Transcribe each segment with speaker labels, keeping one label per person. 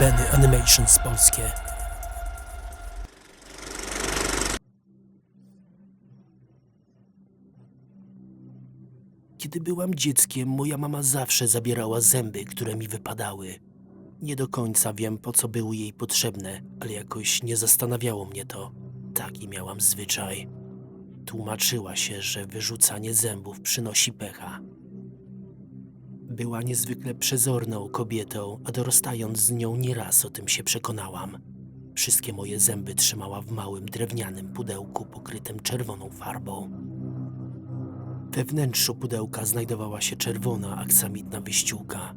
Speaker 1: Benny Animations Polskie. Kiedy byłam dzieckiem, moja mama zawsze zabierała zęby, które mi wypadały. Nie do końca wiem, po co były jej potrzebne, ale jakoś nie zastanawiało mnie to. Taki miałam zwyczaj. Tłumaczyła się, że wyrzucanie zębów przynosi pecha. Była niezwykle przezorną kobietą, a dorastając z nią nieraz o tym się przekonałam. Wszystkie moje zęby trzymała w małym drewnianym pudełku pokrytym czerwoną farbą. We wnętrzu pudełka znajdowała się czerwona aksamitna wyściółka.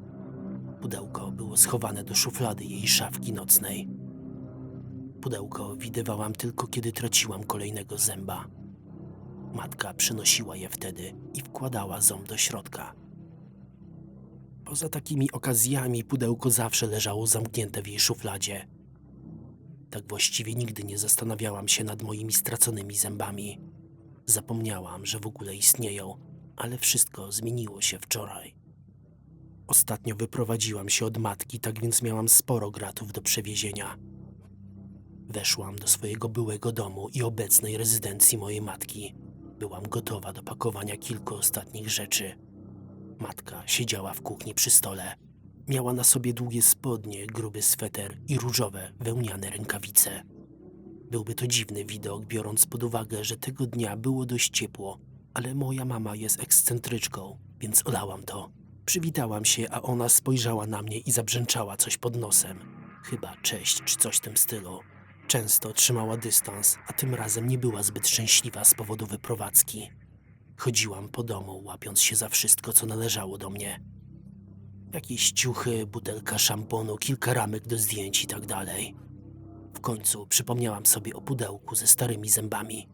Speaker 1: Pudełko było schowane do szuflady jej szafki nocnej. Pudełko widywałam tylko, kiedy traciłam kolejnego zęba. Matka przynosiła je wtedy i wkładała ząb do środka. Poza takimi okazjami pudełko zawsze leżało zamknięte w jej szufladzie. Tak właściwie nigdy nie zastanawiałam się nad moimi straconymi zębami. Zapomniałam, że w ogóle istnieją, ale wszystko zmieniło się wczoraj. Ostatnio wyprowadziłam się od matki, tak więc miałam sporo gratów do przewiezienia. Weszłam do swojego byłego domu i obecnej rezydencji mojej matki. Byłam gotowa do pakowania kilku ostatnich rzeczy. Matka siedziała w kuchni przy stole. Miała na sobie długie spodnie, gruby sweter i różowe, wełniane rękawice. Byłby to dziwny widok, biorąc pod uwagę, że tego dnia było dość ciepło, ale moja mama jest ekscentryczką, więc olałam to. Przywitałam się, a ona spojrzała na mnie i zabrzęczała coś pod nosem. Chyba cześć czy coś w tym stylu. Często trzymała dystans, a tym razem nie była zbyt szczęśliwa z powodu wyprowadzki. Chodziłam po domu, łapiąc się za wszystko, co należało do mnie. Jakieś ciuchy, butelka szamponu, kilka ramek do zdjęć i tak dalej. W końcu przypomniałam sobie o pudełku ze starymi zębami.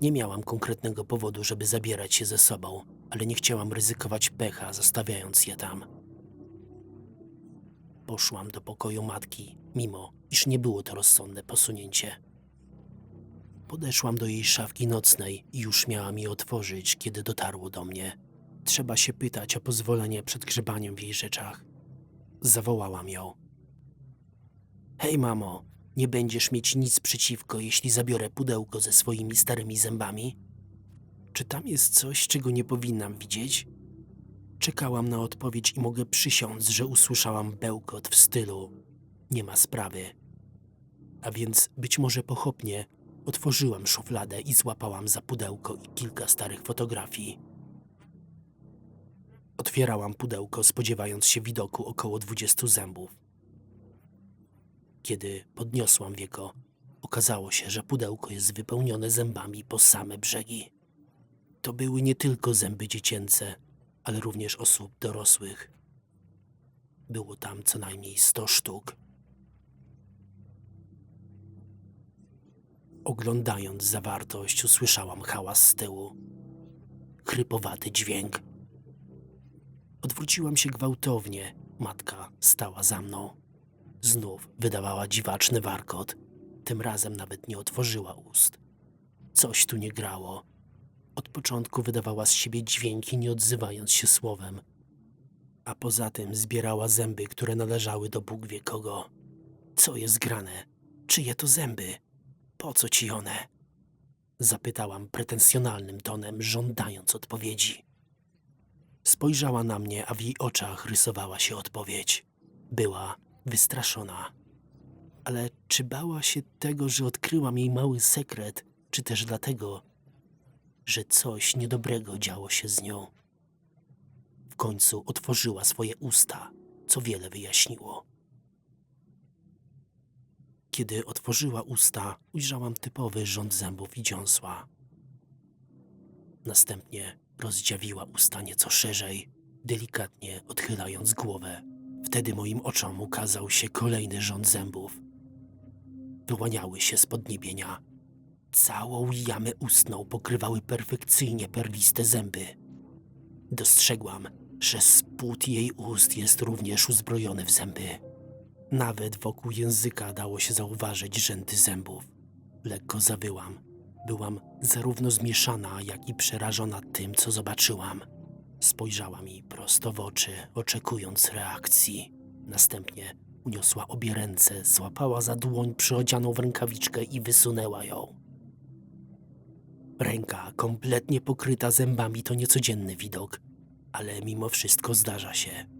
Speaker 1: Nie miałam konkretnego powodu, żeby zabierać je ze sobą, ale nie chciałam ryzykować pecha, zostawiając je tam. Poszłam do pokoju matki, mimo iż nie było to rozsądne posunięcie. Podeszłam do jej szafki nocnej i już miałam je otworzyć, kiedy dotarło do mnie. Trzeba się pytać o pozwolenie przed grzebaniem w jej rzeczach. Zawołałam ją. Hej, mamo, nie będziesz mieć nic przeciwko, jeśli zabiorę pudełko ze swoimi starymi zębami? Czy tam jest coś, czego nie powinnam widzieć? Czekałam na odpowiedź i mogę przysiąc, że usłyszałam bełkot w stylu: Nie ma sprawy. A więc być może pochopnie otworzyłam szufladę i złapałam za pudełko i kilka starych fotografii. Otwierałam pudełko, spodziewając się widoku około dwudziestu zębów. Kiedy podniosłam wieko, okazało się, że pudełko jest wypełnione zębami po same brzegi. To były nie tylko zęby dziecięce, ale również osób dorosłych. Było tam co najmniej sto sztuk. Oglądając zawartość, usłyszałam hałas z tyłu. Chrypowaty dźwięk. Odwróciłam się gwałtownie. Matka stała za mną. Znów wydawała dziwaczny warkot. Tym razem nawet nie otworzyła ust. Coś tu nie grało. Od początku wydawała z siebie dźwięki, nie odzywając się słowem. A poza tym zbierała zęby, które należały do Bóg wie kogo. Co jest grane? Czyje to zęby? Po co ci one? Zapytałam pretensjonalnym tonem, żądając odpowiedzi. Spojrzała na mnie, a w jej oczach rysowała się odpowiedź. Była wystraszona. Ale czy bała się tego, że odkryłam jej mały sekret, czy też dlatego, że coś niedobrego działo się z nią? W końcu otworzyła swoje usta, co wiele wyjaśniło. Kiedy otworzyła usta, ujrzałam typowy rząd zębów i dziąsła. Następnie rozdziawiła usta nieco szerzej, delikatnie odchylając głowę. Wtedy moim oczom ukazał się kolejny rząd zębów. Wyłaniały się z podniebienia. Całą jamę ustną pokrywały perfekcyjnie perliste zęby. Dostrzegłam, że spód jej ust jest również uzbrojony w zęby. Nawet wokół języka dało się zauważyć rzędy zębów. Lekko zawyłam. Byłam zarówno zmieszana, jak i przerażona tym, co zobaczyłam. Spojrzała mi prosto w oczy, oczekując reakcji. Następnie Uniosła obie ręce, złapała za dłoń przyodzianą w rękawiczkę i wysunęła ją. Ręka kompletnie pokryta zębami to niecodzienny widok, ale mimo wszystko zdarza się.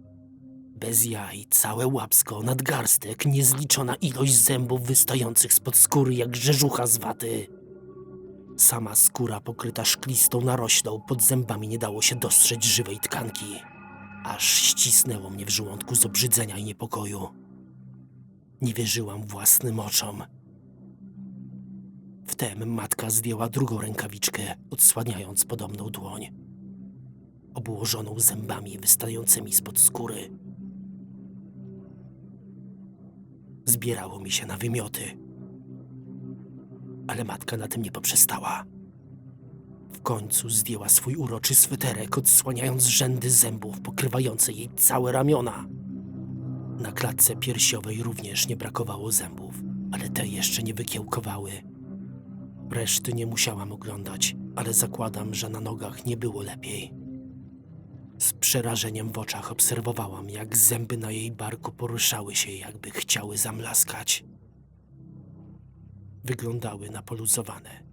Speaker 1: Bez jaj, całe łapsko, nadgarstek, niezliczona ilość zębów wystających spod skóry jak grzeżucha z waty. Sama skóra pokryta szklistą naroślą, pod zębami nie dało się dostrzec żywej tkanki. Aż ścisnęło mnie w żołądku z obrzydzenia i niepokoju. Nie wierzyłam własnym oczom. Wtem matka zdjęła drugą rękawiczkę, odsłaniając podobną dłoń. Obłożoną zębami wystającymi spod skóry. Zbierało mi się na wymioty. Ale matka na tym nie poprzestała. W końcu zdjęła swój uroczy sweterek, odsłaniając rzędy zębów pokrywające jej całe ramiona. Na klatce piersiowej również nie brakowało zębów, ale te jeszcze nie wykiełkowały. Reszty nie musiałam oglądać, ale zakładam, że na nogach nie było lepiej. Z przerażeniem w oczach obserwowałam, jak zęby na jej barku poruszały się, jakby chciały zamlaskać. Wyglądały na poluzowane.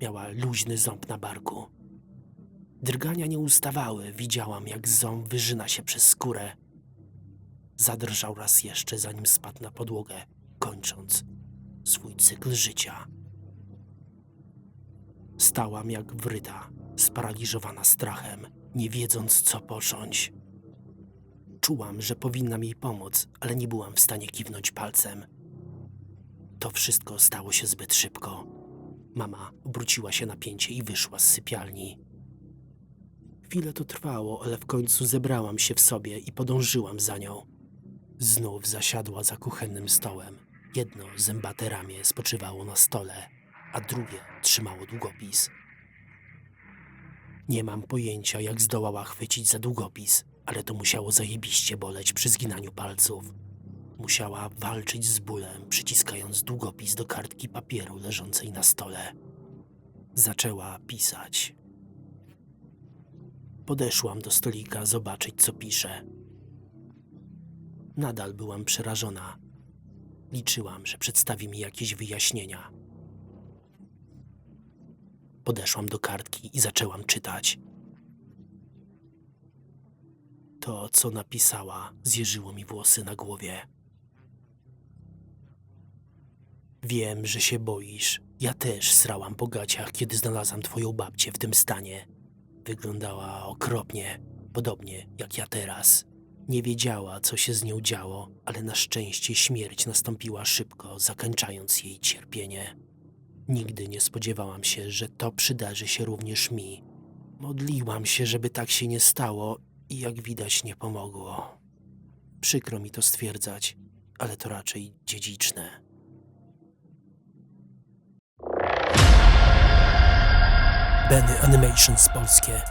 Speaker 1: Miała luźny ząb na barku. Drgania nie ustawały, widziałam, jak ząb wyżyna się przez skórę. Zadrżał raz jeszcze, zanim spadł na podłogę, kończąc swój cykl życia. Stałam jak wryta, sparaliżowana strachem, nie wiedząc co począć. Czułam, że powinnam jej pomóc, ale nie byłam w stanie kiwnąć palcem. To wszystko stało się zbyt szybko. Mama obróciła się na pięcie i wyszła z sypialni. Chwilę to trwało, ale w końcu zebrałam się w sobie i podążyłam za nią. Znów zasiadła za kuchennym stołem. Jedno zębate ramię spoczywało na stole, a drugie trzymało długopis. Nie mam pojęcia, jak zdołała chwycić za długopis, ale to musiało zajebiście boleć przy zginaniu palców. Musiała walczyć z bólem, przyciskając długopis do kartki papieru leżącej na stole. Zaczęła pisać. Podeszłam do stolika zobaczyć, co pisze. Nadal byłam przerażona. Liczyłam, że przedstawi mi jakieś wyjaśnienia. Podeszłam do kartki i zaczęłam czytać. To, co napisała, zjeżyło mi włosy na głowie. Wiem, że się boisz. Ja też srałam po gaciach, kiedy znalazłam twoją babcię w tym stanie. Wyglądała okropnie, podobnie jak ja teraz. Nie wiedziała, co się z nią działo, ale na szczęście śmierć nastąpiła szybko, zakończając jej cierpienie. Nigdy nie spodziewałam się, że to przydarzy się również mi. Modliłam się, żeby tak się nie stało i jak widać nie pomogło. Przykro mi to stwierdzać, ale to raczej dziedziczne. Benny Animations Polskie